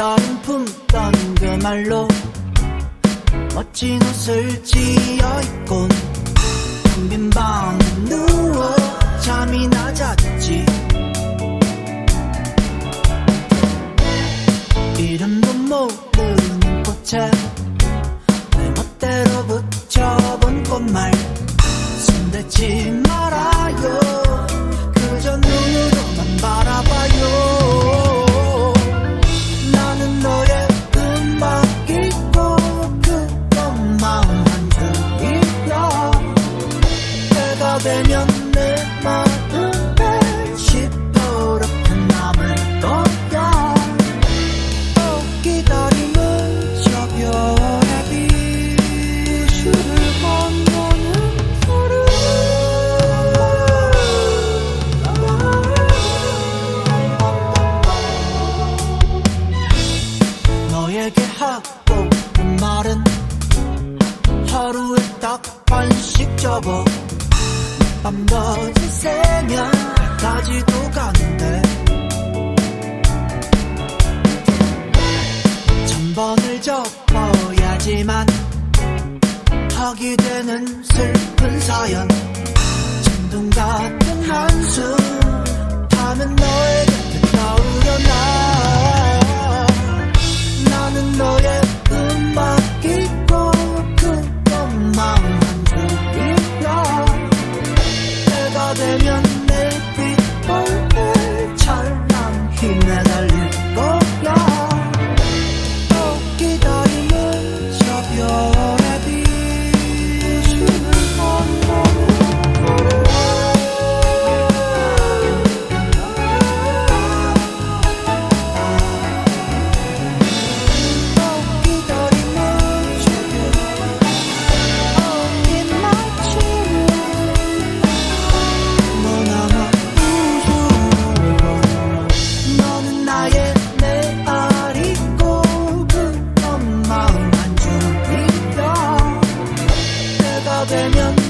다른 품던 그 말로 멋진 옷을 지어 입곤 빈 방 누워 잠이 낮았지. 이름도 모르는 꽃에 내 멋대로 붙여본 꽃말 손대지 너에게 하고 는 말은 하루에 딱 반씩 접어 밤 거짓 새면 까지도 가는데. 천 번을 접어야지만 하게 되는 슬픈 사연. 천둥 같은 한숨 되면